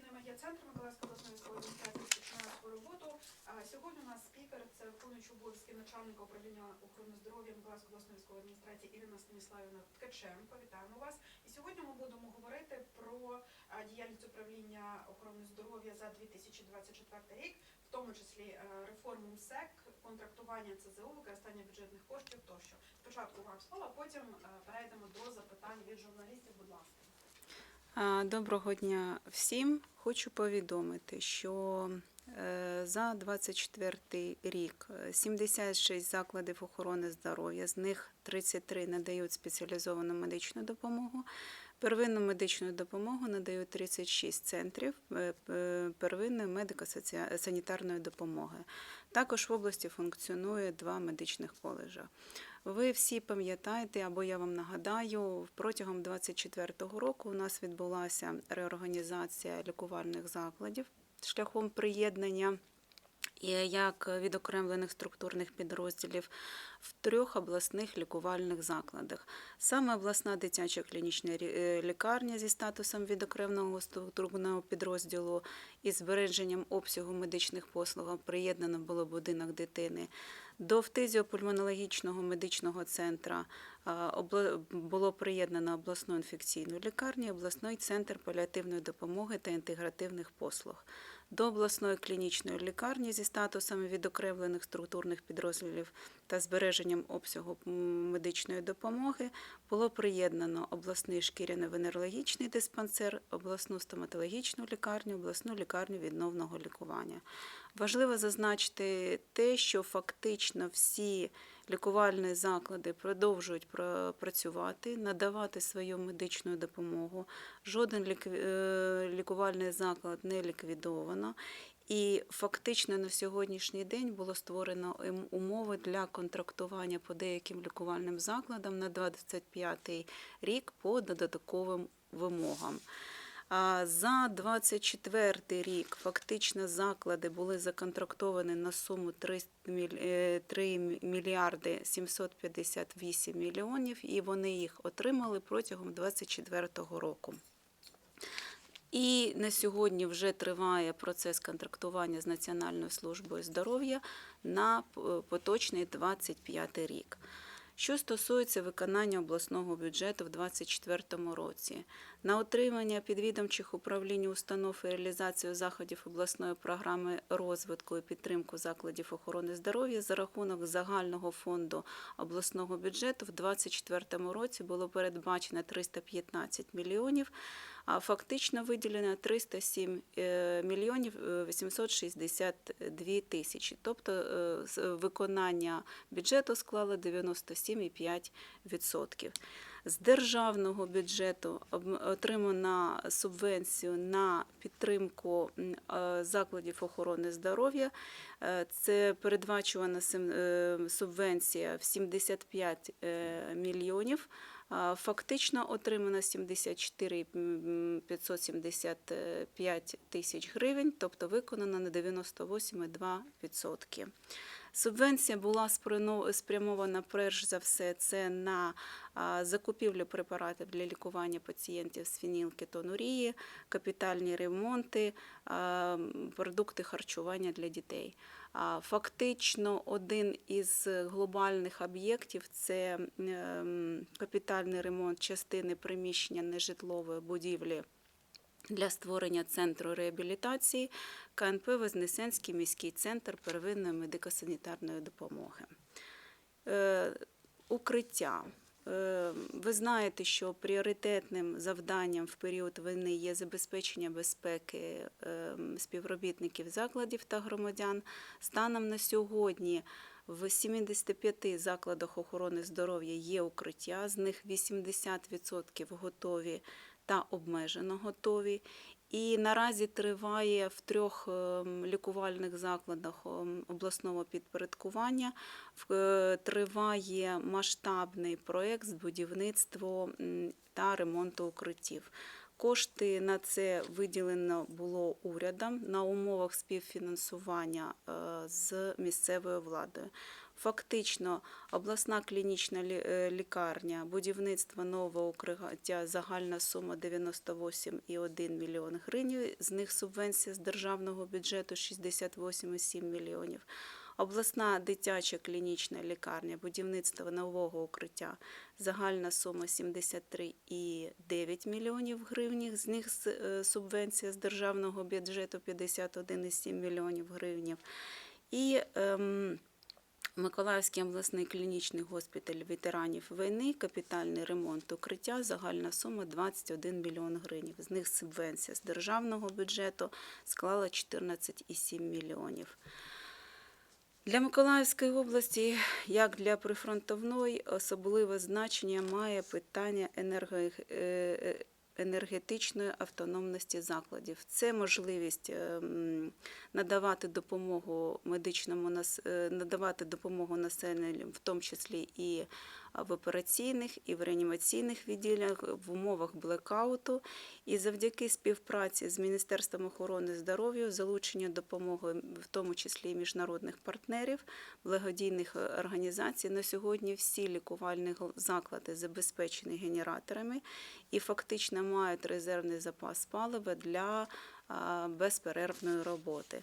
інформаційний медіа-центр Миколаївської обласної військової адміністрації розпочинає свою роботу. Сьогодні у нас спікер це виконуючий обов'язки начальника управління охорони здоров'я Миколаївської обласної військової адміністрації Ірина Станіславівна Ткаченко. Вітаємо вас. І сьогодні ми будемо говорити про діяльність управління охорони здоров'я за 2024 рік, в тому числі е, реформу МСЕК, контрактування ЦЗУ, використання бюджетних коштів тощо. Спочатку вам слово, потім е, перейдемо до запитань від журналістів. Будь ласка. Доброго дня всім. Хочу повідомити, що е, за 24 рік е, 76 закладів охорони здоров'я, з них 33 надають спеціалізовану медичну допомогу. Первинну медичну допомогу надають 36 центрів е, е, первинної медико-санітарної допомоги. Також в області функціонує два медичних коледжа. Ви всі пам'ятаєте, або я вам нагадаю, протягом 2024 року у нас відбулася реорганізація лікувальних закладів шляхом приєднання як відокремлених структурних підрозділів в трьох обласних лікувальних закладах. Саме обласна дитяча клінічна е, лікарня зі статусом відокремленого структурного підрозділу із збереженням обсягу медичних послуг приєднано було будинок дитини. До фтизіопульмонологічного медичного центра а, було приєднано обласну інфекційну лікарню, обласний центр паліативної допомоги та інтегративних послуг. До обласної клінічної лікарні зі статусами відокремлених структурних підрозділів та збереженням обсягу медичної допомоги було приєднано обласний шкіряно-венерологічний диспансер, обласну стоматологічну лікарню, обласну лікарню відновного лікування. Важливо зазначити те, що фактично всі лікувальні заклади продовжують працювати, надавати свою медичну допомогу. Жоден е, лікувальний заклад не ліквідовано. І фактично на сьогоднішній день було створено ем- умови для контрактування по деяким лікувальним закладам на 25 рік по додатковим вимогам. За 24 рік фактично заклади були законтрактовані на суму 3 е, 3 мільярди 758 мільйонів, і вони їх отримали протягом 24 року. І на сьогодні вже триває процес контрактування з Національною службою здоров'я на поточний 25 рік. Що стосується виконання обласного бюджету в 2024 році, на отримання підвідомчих управлінь установ і реалізацію заходів обласної програми розвитку і підтримку закладів охорони здоров'я за рахунок загального фонду обласного бюджету в 2024 році було передбачено 315 мільйонів, фактично виділено 307 е, мільйонів е, 862 тисячі. Тобто е, виконання бюджету склало 97,5%. З державного бюджету отримана субвенцію на підтримку е, закладів охорони здоров'я. Е, Це передбачувана е, субвенція в 75 е, мільйонів. Фактично отримано 74 м, 575 тисяч гривень, тобто виконано на 98,2%. Субвенція була спрямована перш за все це на закупівлю препаратів для лікування пацієнтів з фенілкетонурії, капітальні ремонти, продукти харчування для дітей. Фактично, один із глобальних об'єктів це ем, капітальний ремонт частини приміщення нежитлової будівлі для створення центру реабілітації КНП Вознесенський міський центр первинної медико-санітарної допомоги. Е, Укриття. Е, Ви знаєте, що пріоритетним завданням в період війни є забезпечення безпеки е, співробітників закладів та громадян. Станом на сьогодні в 75 закладах охорони здоров'я є укриття, з них 80% готові та обмежено готові. І наразі триває в трьох ем, лікувальних закладах ем, обласного підпорядкування е, триває масштабний проєкт з будівництва та ремонту укриттів. Кошти на це виділено було урядом на умовах співфінансування е, з місцевою владою. Фактично, обласна клінічна е, лікарня, будівництво нового укриття, загальна сума 98,1 мільйон гривень, з них субвенція з державного бюджету 68,7 мільйонів. Обласна дитяча клінічна лікарня, будівництво нового укриття, загальна сума 73,9 мільйонів гривень, з них е, субвенція з державного бюджету 51,7 мільйонів гривень. І ем, Миколаївський обласний клінічний госпіталь ветеранів війни, капітальний ремонт укриття, загальна сума 21 мільйон гривень. З них субвенція з державного бюджету склала 14,7 мільйонів. Для Миколаївської області, як для прифронтовної, особливе значення має питання енерго... е, е, енергетичної автономності закладів. Це можливість ем, надавати допомогу медичному е, надавати допомогу населенню, в тому числі і в операційних, і в реанімаційних відділах в умовах блекауту. І завдяки співпраці з Міністерством охорони здоров'я, залучення допомоги, в тому числі і міжнародних партнерів, благодійних організацій, на сьогодні всі лікувальні заклади забезпечені генераторами і фактично мають резервний запас палива для безперервної роботи.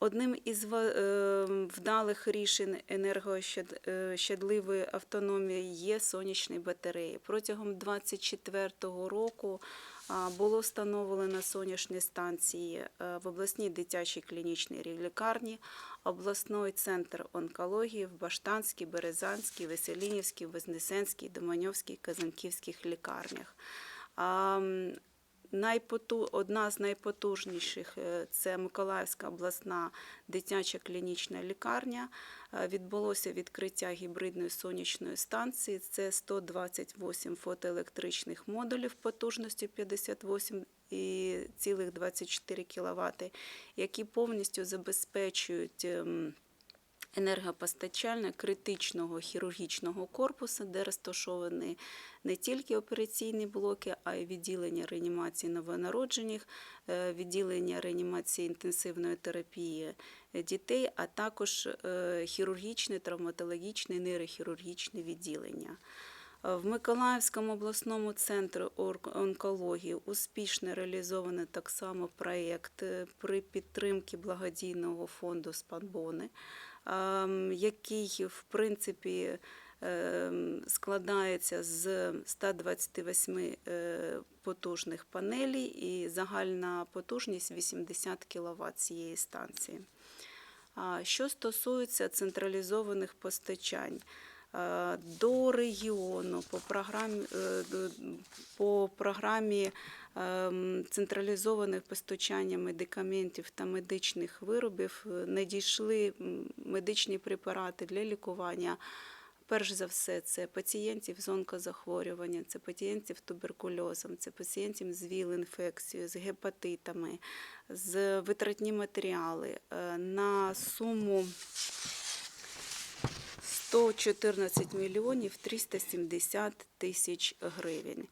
Одним із е, вдалих рішень енергощадливої автономії є сонячні батареї. Протягом 2024 року було встановлено сонячні станції е, в обласній дитячій клінічній лікарні, обласний центр онкології в Баштанській, Березанській, Веселінівській, Вознесенській, Доманьовській, Казанківських лікарнях. Найпоту... Одна з найпотужніших е, це Миколаївська обласна дитяча клінічна лікарня. Е, Відбулося відкриття гібридної сонячної станції. Це 128 фотоелектричних модулів потужністю 58,24 кВт, які повністю забезпечують. Енергопостачальне критичного хірургічного корпусу, де розташовані не тільки операційні блоки, а й відділення реанімації новонароджених, е, відділення реанімації інтенсивної терапії дітей, а також е, хірургічне, травматологічне, нейрохірургічне відділення. В Миколаївському обласному центрі онкології успішно реалізований так само проєкт е, при підтримці благодійного фонду «Спанбони», ем, який в принципі ем, складається з 128 е, потужних панелей і загальна потужність 80 кВт цієї станції. Що стосується централізованих постачань, е, до регіону по програмі, е, по програмі ем, централізованих постачання медикаментів та медичних виробів е, надійшли медичні препарати для лікування. Перш за все, це пацієнтів з онкозахворюванням, це пацієнтів з туберкульозом, це пацієнтів з ВІЛ-інфекцією, з гепатитами, з витратні матеріали е, на суму 114 мільйонів 370 тисяч гривень.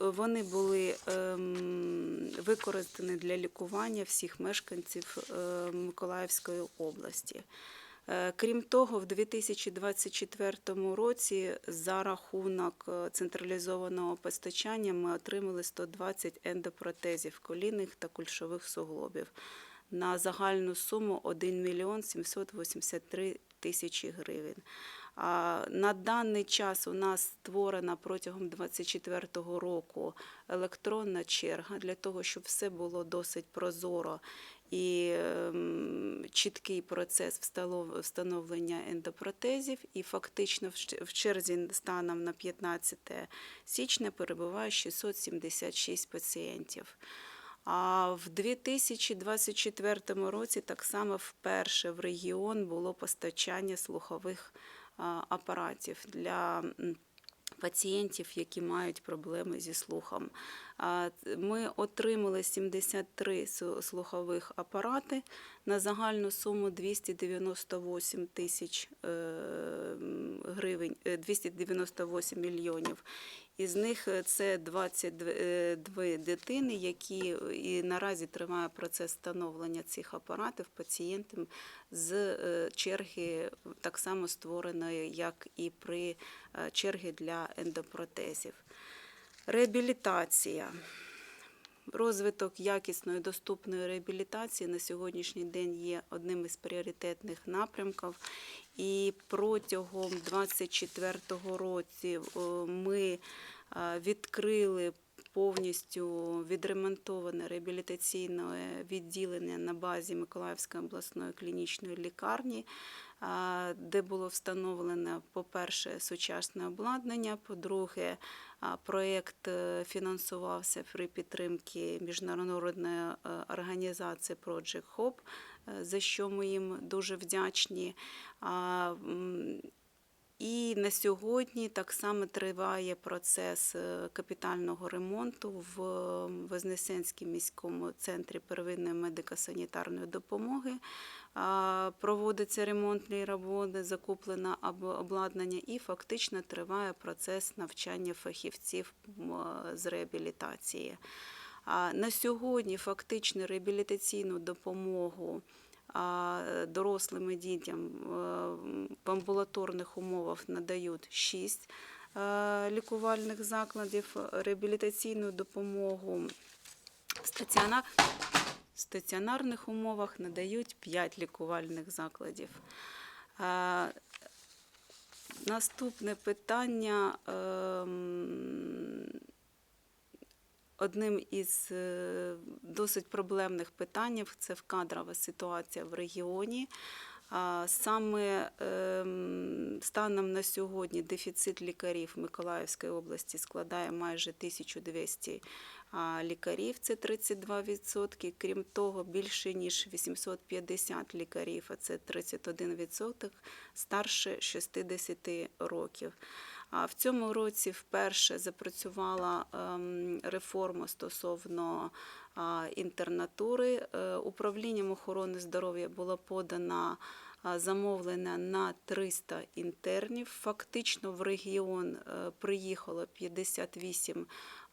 Вони були ем, використані для лікування всіх мешканців е, Миколаївської області. Е, Крім того, в 2024 році за рахунок е, централізованого постачання ми отримали 120 ендопротезів колінних та кульшових суглобів на загальну суму 1 мільйон 783 тисячі гривень. На даний час у нас створена протягом 2024 року електронна черга для того, щоб все було досить прозоро і ем, чіткий процес встановлення ендопротезів. І фактично в черзі станом на 15 січня перебуває 676 пацієнтів. А в 2024 році так само вперше в регіон було постачання слухових апаратів для пацієнтів, які мають проблеми зі слухом. Ми отримали 73 су- слухових апарати на загальну суму 298 тисяч е, гривень, е, 298 мільйонів. Із них е, це 22 дитини, які е, і наразі триває процес встановлення цих апаратів пацієнтам з е, черги, так само створеної, як і при е, черги для ендопротезів. Реабілітація. Розвиток якісної доступної реабілітації на сьогоднішній день є одним із пріоритетних напрямків. І протягом 2024 році е, ми е, відкрили повністю відремонтоване реабілітаційне відділення на базі Миколаївської обласної клінічної лікарні, де було встановлено, по-перше, сучасне обладнання, по-друге, проєкт е, фінансувався при підтримці міжнародної е, організації Project Hope, е, за що ми їм дуже вдячні. І на сьогодні так само триває процес е, капітального ремонту в е, Вознесенському міському центрі первинної медико-санітарної допомоги. А, Проводяться ремонтні роботи, закуплено об- обладнання і фактично триває процес навчання фахівців е, з реабілітації. А На сьогодні фактично реабілітаційну допомогу а, е, дорослим і дітям е, в амбулаторних умовах надають 6 лікувальних закладів, реабілітаційну допомогу стаціонар... в стаціонарних умовах надають 5 лікувальних закладів. Наступне питання. Одним із е, досить проблемних питань це кадрова ситуація в регіоні. Саме ем, станом на сьогодні дефіцит лікарів в Миколаївській області складає майже 1200 лікарів, це 32%. Крім того, більше ніж 850 лікарів, а це 31%, старше 60 років. А в цьому році вперше запрацювала ем, реформа стосовно інтернатури. Е, Управлінням охорони здоров'я була подана. Замовлена на 300 інтернів. Фактично в регіон е, приїхало 58 а,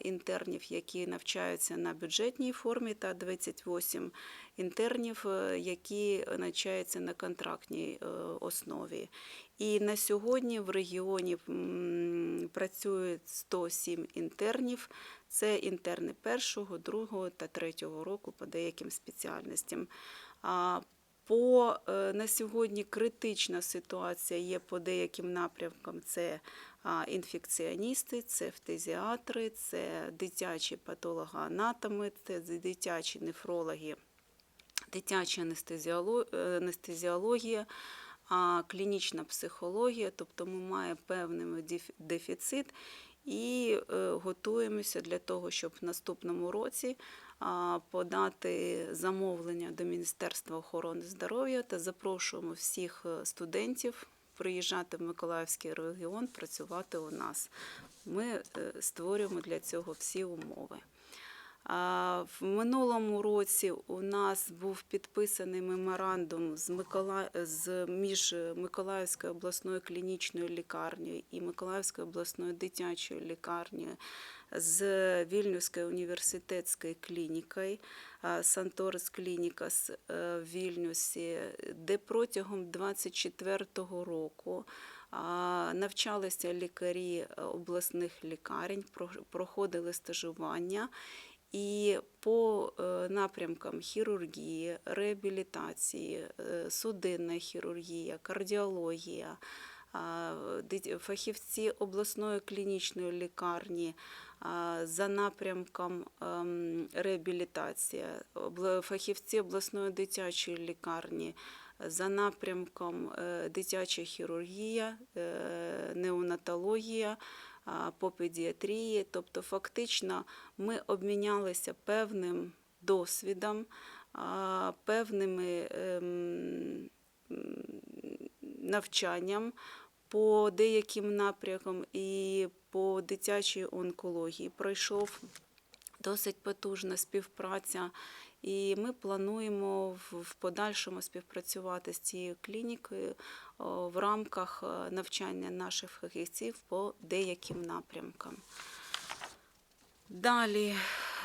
інтернів, які навчаються на бюджетній формі, та 28 інтернів, е, які навчаються на контрактній е, основі. І на сьогодні в регіоні м, працюють 107 інтернів. Це інтерни першого, другого та третього року по деяким спеціальностям. По е, на сьогодні критична ситуація є по деяким напрямкам. Це інфекціоністи, це фтезіатри, це дитячі патологоанатоми, це дитячі нефрологи, дитяча е, анестезіологія, клінічна психологія, тобто ми маємо певний дефіцит і е, готуємося для того, щоб в наступному році подати замовлення до Міністерства охорони здоров'я та запрошуємо всіх е, студентів приїжджати в Миколаївський регіон, працювати у нас. Ми е, створюємо для цього всі умови. В минулому році у нас був підписаний меморандум з, Микола... з між Миколаївською обласною клінічною лікарнею і Миколаївською обласною дитячою лікарнею з Вільнюською університетською клінікою Санторис Клінікас е, в Вільнюсі, де протягом 24-го року навчалися лікарі обласних лікарень, про- проходили стажування. І по е, напрямкам хірургії, реабілітації, е, судинна хірургія, кардіологія, фахівці обласної клінічної лікарні за напрямком ем, реабілітація, фахівці обласної дитячої лікарні за напрямком е, дитяча хірургія, е, неонатологія, по педіатрії. Тобто, фактично, ми обмінялися певним досвідом, певними ем, навчанням по деяким напрямкам і по дитячій онкології. Пройшов досить потужна співпраця. І ми плануємо в подальшому співпрацювати з цією клінікою в рамках е, навчання наших фахівців по деяким напрямкам. Далі,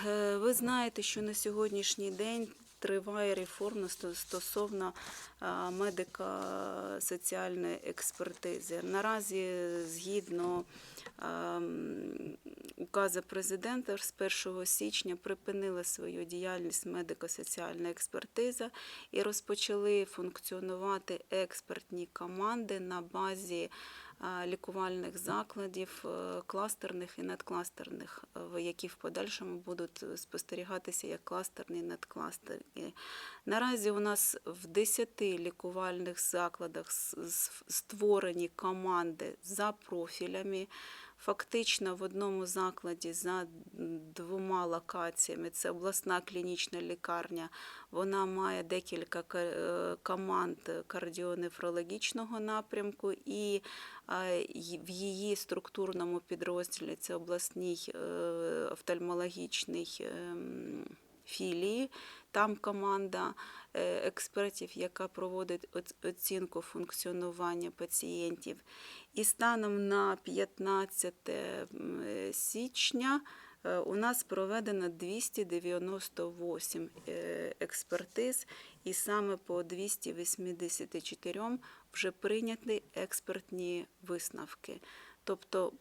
е, ви знаєте, що на сьогоднішній день триває реформа стосовно медико-соціальної експертизи. Наразі, згідно указу президента, з 1 січня припинила свою діяльність медико-соціальна експертиза і розпочали функціонувати експертні команди на базі лікувальних закладів, е, кластерних і надкластерних, е, які в подальшому будуть спостерігатися як кластерні і надкластерні. Наразі у нас в 10 лікувальних закладах створені команди за профілями. Фактично в одному закладі за двома локаціями це обласна клінічна лікарня. Вона має декілька е, команд кардіонефрологічного напрямку, і в її структурному підрозділі це обласний е, офтальмологічний ем, філії. Там команда експертів, яка проводить оцінку функціонування пацієнтів. І станом на 15 е, січня е, у нас проведено 298 е, експертиз, і саме по 284 вже прийняті експертні висновки. Тобто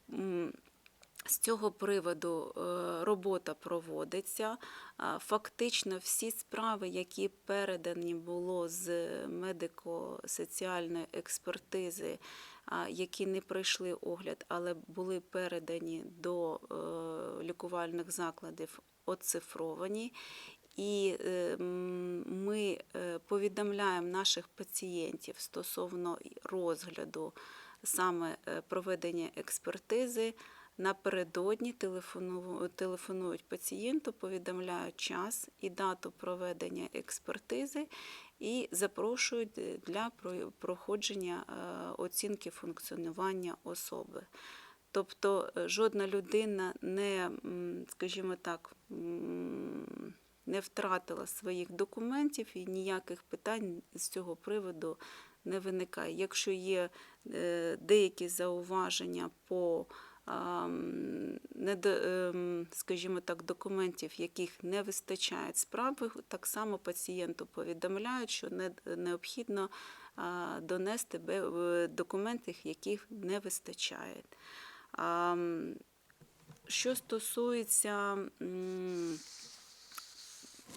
з цього приводу е, робота проводиться. Фактично всі справи, які передані було з медико-соціальної експертизи, які не пройшли огляд, але були передані до е, лікувальних закладів, оцифровані. І е, ми е, повідомляємо наших пацієнтів стосовно розгляду саме е, проведення експертизи. Напередодні телефонують пацієнту, повідомляють час і дату проведення експертизи і запрошують для проходження е, оцінки функціонування особи. Тобто е, жодна людина не, скажімо так, не втратила своїх документів і ніяких питань з цього приводу не виникає. Якщо є е, деякі зауваження по скажімо так, документів, яких не вистачає справи, так само пацієнту повідомляють, що не- необхідно донести документи, яких не вистачає. Що стосується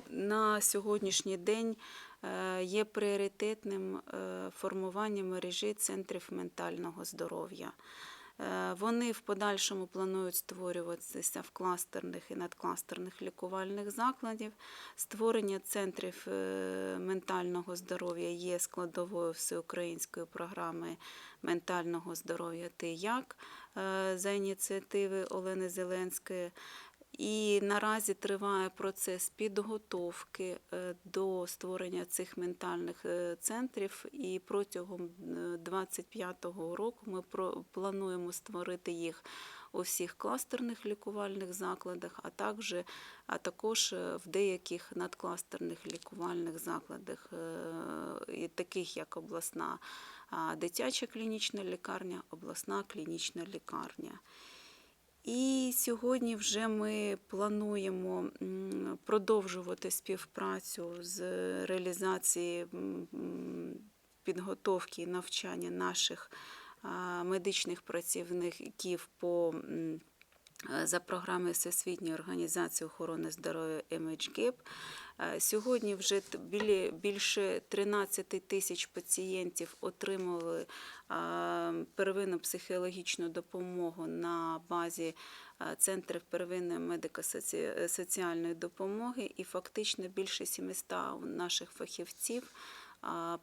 на сьогоднішній день е, є пріоритетним е, формування мережі центрів ментального здоров'я. Е, Вони в подальшому планують створюватися в кластерних і надкластерних лікувальних закладів. Створення центрів е, ментального здоров'я є складовою всеукраїнської програми ментального здоров'я «Ти як» е, за ініціативи Олени Зеленської. І наразі триває процес підготовки е, до створення цих ментальних е, центрів. І протягом 2025 року ми плануємо створити їх у всіх кластерних лікувальних закладах, а також, а також е, в деяких надкластерних лікувальних закладах, е, таких як обласна дитяча клінічна лікарня, обласна клінічна лікарня. І сьогодні вже ми плануємо продовжувати співпрацю з реалізації підготовки і навчання наших медичних працівників по за програмою Всесвітньої організації охорони здоров'я MHGAP. Е, Сьогодні вже білі- більше 13 тисяч пацієнтів отримали а, первинну психологічну допомогу на базі центрів первинної медико-соціальної допомоги, і фактично більше 700 наших фахівців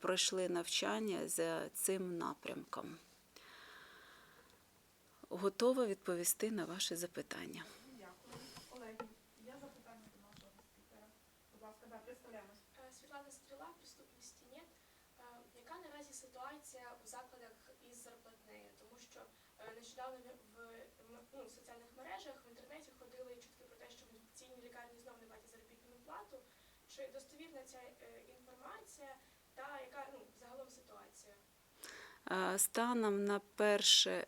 пройшли навчання за цим напрямком. Готова відповісти на ваші запитання. Дякую. Колеги, є до нашого спікера? Будь. Е, Світлана Стріла, приступності. Е, Яка наразі ситуація у закладах із зарплатнею? Тому що е, нещодавно в в ну, соціальних мережах в інтернеті ходили чутки про те, що в інфекційній лікарні плату. Чи достовірна ця інформація та яка ну, Станом на 1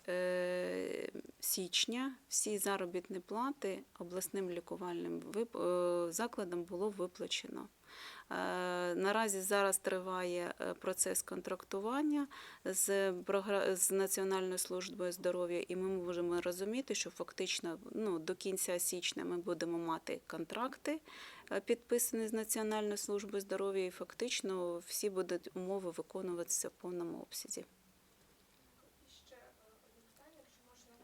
е, січня всі заробітні плати обласним лікувальним е, закладам було виплачено. Е, Наразі зараз триває е, процес контрактування з, з Національною службою здоров'я, і ми можемо розуміти, що фактично ну, до кінця січня ми будемо мати контракти е, підписані з Національною службою здоров'я, і фактично всі будуть умови виконуватися в повному обсязі. І ще е, одне питання, якщо можна.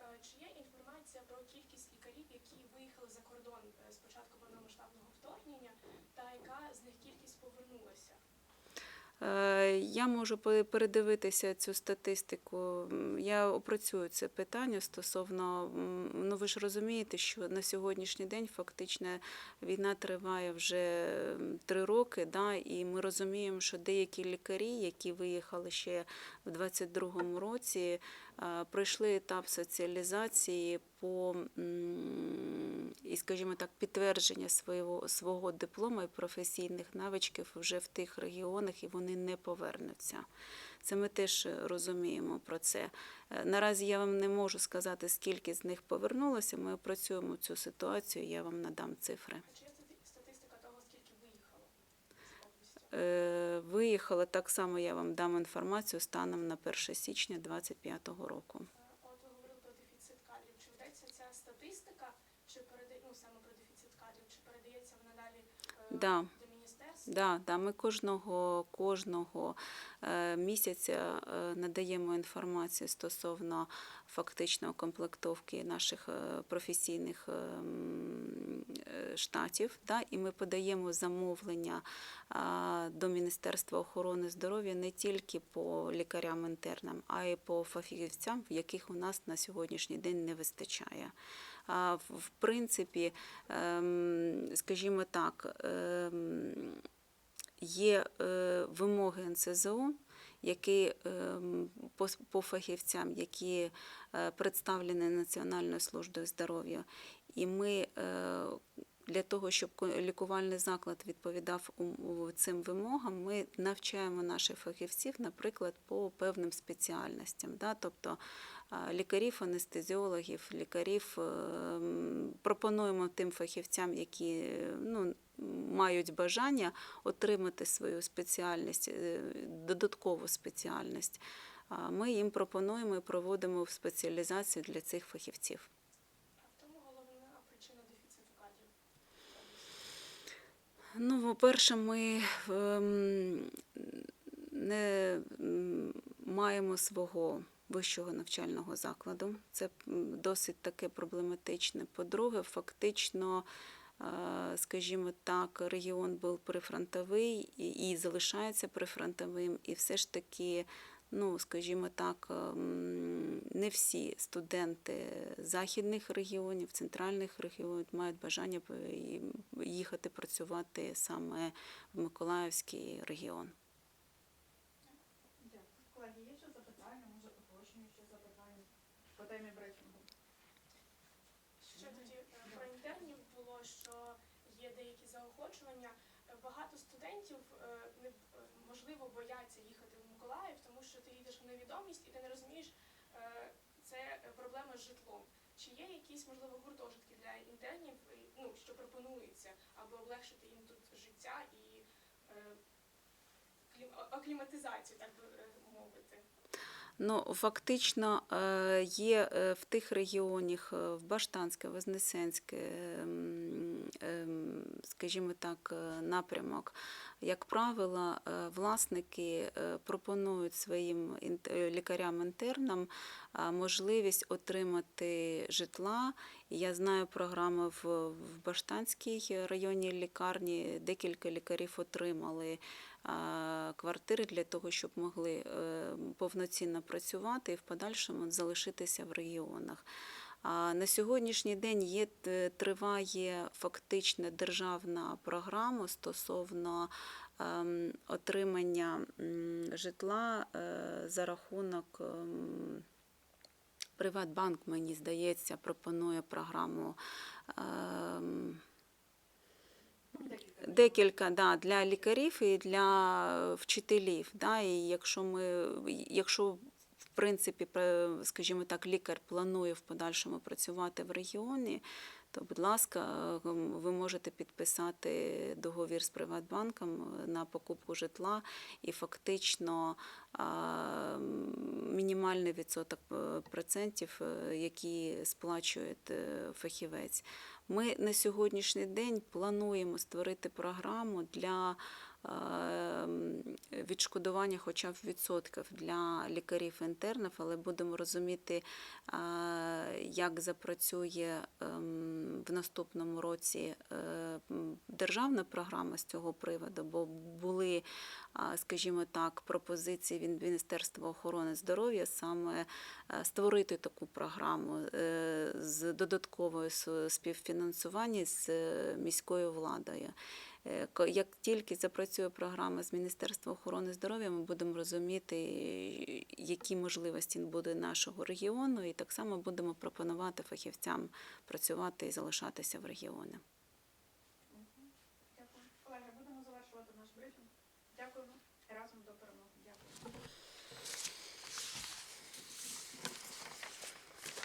Е, Чи є інформація про кількість лікарів, які виїхали за кордон е, з початку повномасштабного вторгнення, та яка з них кількість повернулася? Е, Я можу пе- передивитися цю статистику. Я опрацюю це питання стосовно. Ну ви ж розумієте, що на сьогоднішній день фактично війна триває вже три роки, да, і ми розуміємо, що деякі лікарі, які виїхали ще в 22-му році, пройшли етап соціалізації по і, скажімо так, підтвердження свого, свого диплому і професійних навичків вже в тих регіонах, і вони не повернуться. Це ми теж розуміємо про це. Е, Наразі я вам не можу сказати, скільки з них повернулося. Ми опрацюємо цю ситуацію, я вам надам цифри. Чи є статистика того, скільки виїхало? Е, Виїхали так само, я вам дам інформацію станом на 1 січня 2025 року. От ви говорили про дефіцит кадрів. Чи ведеться ця статистика, чи передає ну саме про дефіцит кадрів, чи передається вона далі е, Да. Да, да, ми кожного, кожного е, місяця е, надаємо інформацію стосовно фактично комплектовки наших е, професійних е, е, штатів. Да, і ми подаємо замовлення до Міністерства охорони здоров'я не тільки по лікарям-інтернам, а й по фахівцям, яких у нас на сьогоднішній день не вистачає. В принципі, ем, скажімо так, ем, є е, вимоги НСЗУ, які ем, по, фахівцям, які е, представлені Національною службою здоров'я. І ми е, для того, щоб лікувальний заклад відповідав цим вимогам, ми навчаємо наших фахівців, наприклад, по певним спеціальностям. Да? Тобто лікарів, анестезіологів, лікарів ем, пропонуємо тим фахівцям, які е, ну, мають бажання отримати свою спеціальність, е, додаткову спеціальність. Ми їм пропонуємо і проводимо спеціалізацію для цих фахівців. А в тому головна причина дефіциту кадрів. Ну, по-перше, ми ем, не маємо свого вищого навчального закладу. Це досить таке проблематичне. По-друге, фактично, е, скажімо так, регіон був прифронтовий і, залишається прифронтовим, і все ж таки. Ну, скажімо так, ем, не всі студенти західних регіонів, центральних регіонів мають бажання їхати працювати саме в Миколаївський регіон. Дякую. Колеги, є ще запитання, може уточнюючі запитання по темі брифінгу? Ще тоді е, про інтернів було, що є деякі заохочування. Багато студентів е, не е, можливо бояться їхати в Миколаїв, тому що ти їдеш в невідомість і ти не розумієш, це е, проблема з житлом. Чи є якісь можливо гуртожитки для інтернів, е, ну що пропонуються, аби облегшити їм тут життя і е, акліматизацію, так би мовити? Ну, фактично є в тих регіонах, в Баштанське, Вознесенське, ем, скажімо так, е, напрямок. Як правило, е, власники е, пропонують своїм лікарям-інтернам можливість отримати житла. Я знаю програми в, Баштанській районній лікарні. Декілька лікарів отримали квартири для того, щоб могли повноцінно працювати і в подальшому залишитися в регіонах. А на сьогоднішній день є триває фактично державна програма стосовно ем, отримання житла е, за рахунок. ем, Приватбанк, мені здається, пропонує програму. ем, декілька да, для лікарів і для вчителів. Да, і якщо ми, якщо принципі, скажімо так, лікар планує в подальшому працювати в регіоні, то, будь ласка, е, ви можете підписати договір з Приватбанком на покупку житла і фактично мінімальний відсоток е, процентів, е, які сплачує е, фахівець. Ми на сьогоднішній день плануємо створити програму для е, відшкодування хоча б відсотків для лікарів-інтернів, але будемо розуміти, е, як запрацює ем, в наступному році е, державна програма з цього приводу, бо були, скажімо так, пропозиції від Міністерства охорони здоров'я саме е, створити таку програму е, з додатковою співфінансування з е, міською владою. Е, Як тільки запрацює програма з Міністерства охорони здоров'я, ми будемо розуміти, які можливості буде нашого регіону, і так само будемо пропонувати фахівцям працювати і залишатися в регіоні.